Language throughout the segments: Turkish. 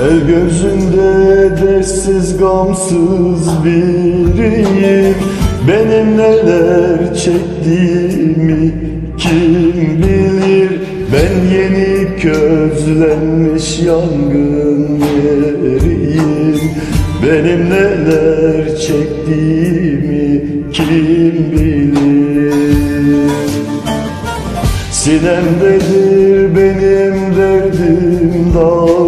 El gözünde dersiz gamsız biriyim. Benim neler çektiğimi kim bilir? Ben yeni közlenmiş yangın yeriyim. Benim neler çektiğimi kim bilir? Sinemdedir benim derdim Ben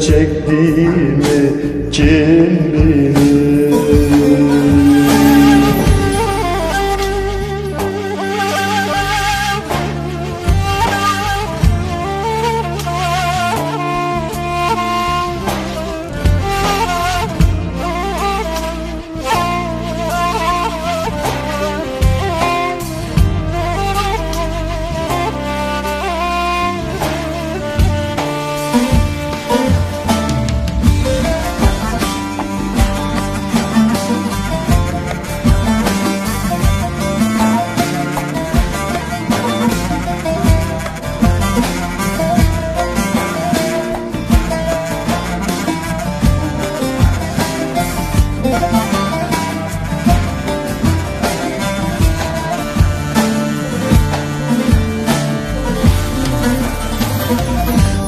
çektiğimi kim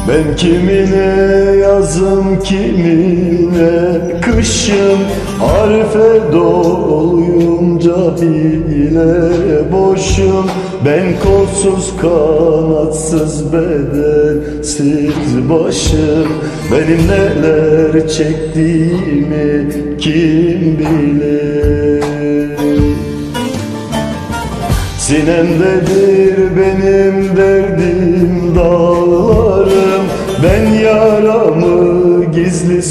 Ben kimine yazım kimine kışım Arife doluyum cahile boşum. Ben kolsuz kanatsız bedensiz başım. Benim neler çektiğimi kim bilir? Sinemdedir benim derdim dağlarım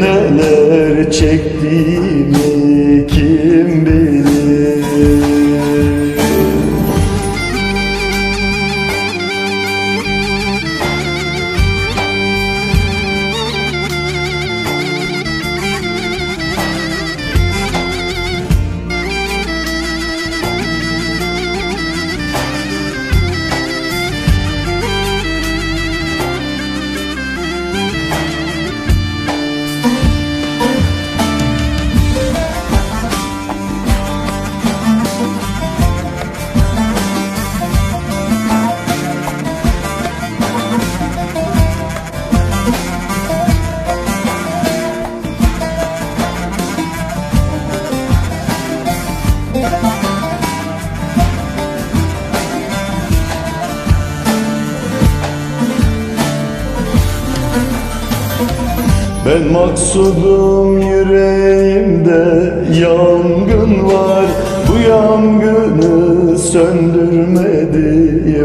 neler çektiğimi Ben maksudum yüreğimde yangın var. Bu yangını söndürmedi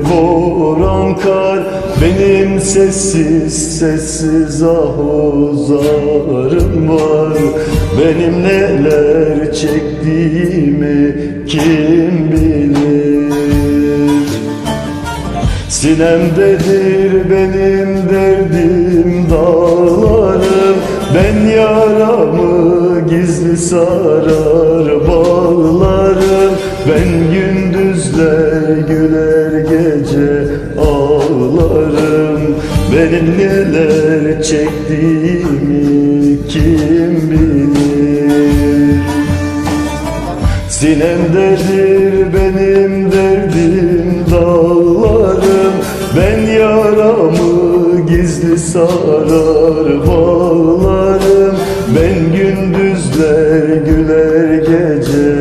boran kar. Benim sessiz sessiz ahuzarım var. Benim neler çektiğimi kim bilir? Sinemdedir benim derdim dağlarım sarar bağlarım. Ben gündüzler güler gece ağlarım. Benim neler çektiğimi kim bilir? Sinemdedir benim derdim dağlarım. Ben yaramı gizli sarar güler